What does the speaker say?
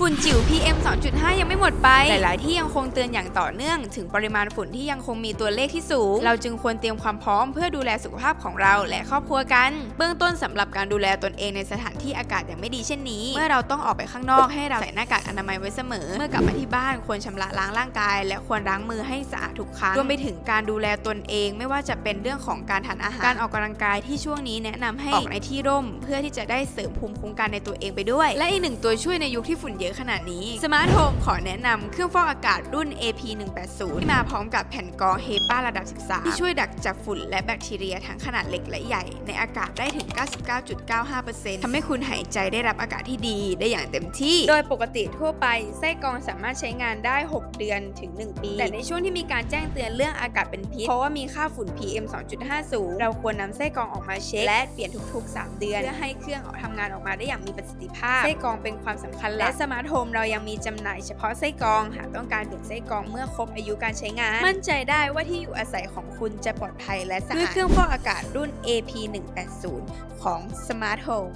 ฝุ่นจิ๋ว PM 2.5 ยังไม่หมดไป หลาย ๆ ที่ยังคงเตือนอย่างต่อเนื่อง ถึงปริมาณฝุ่นที่ยังคงมีตัวเลขที่สูง เราจึงควรเตรียมความพร้อมเพื่อดูแลสุขภาพของเราและครอบครัวกัน เบื้องต้นสำหรับการดูแลตนเองในสถานที่อากาศอย่างไม่ดีเช่นนี้ เมื่อเราต้องออกไปข้างนอกให้เราใส่หน้ากากอนามัยไว้เสมอ เมื่อกลับมาที่บ้านควรชำระล้างร่างกาย และควรล้างมือให้สะอาดทุกครั้งรวมไปถึงการดูแลตนเอง ไม่ว่าจะเป็นเรื่องของการทานอาหาร การออกกำลังกายที่ช่วงนี้แนะนำให้ออกในที่ร่ม เพื่อที่จะได้เสริมภูมิคุ้มกันในตัวเองไปด้วย และอีกหนึ่งตัวช่วยในยุคที่ฝุ่นเยอะขนาดนี้สมาร์ทโฮมขอแนะนำเครื่องฟอกอากาศรุ่น AP180 ที่มาพร้อมกับแผ่นกรองเฮป้าระดับศึกษาที่ช่วยดักจับฝุ่นและแบคทีเรียทั้งขนาดเล็กและใหญ่ ในอากาศได้ถึง 99.95%ทำให้คุณหายใจได้รับอากาศที่ดีได้อย่างเต็มที่ โดยปกติทั่วไปไส้กรองสามารถใช้งานได้ 6 เดือนถึง 1 ปี แต่ในช่วงที่มีการแจ้งเตือนเรื่องอากาศเป็นพิษเพราะว่ามีค่าฝุ่น PM 2.5สูงเราควรนำไส้กรองออกมาเช็คและเปลี่ยนทุก ๆ 3 เดือน เพื่อให้เครื่องออกทำงานออกมาได้อย่างมีประสิทธิภาพไส้กรองเป็นความสำคัญและสมาร์ทโฮมเรายังมีจำหน่ายเฉพาะไส้กรอง หากต้องการเปลี่ยนไส้กรองเมื่อครบอายุการใช้งาน มั่นใจได้ว่าที่อยู่อาศัยของคุณจะปลอดภัยและสะอาดด้วยเครื่องฟอกอากาศรุ่น AP180 ของ Smart Home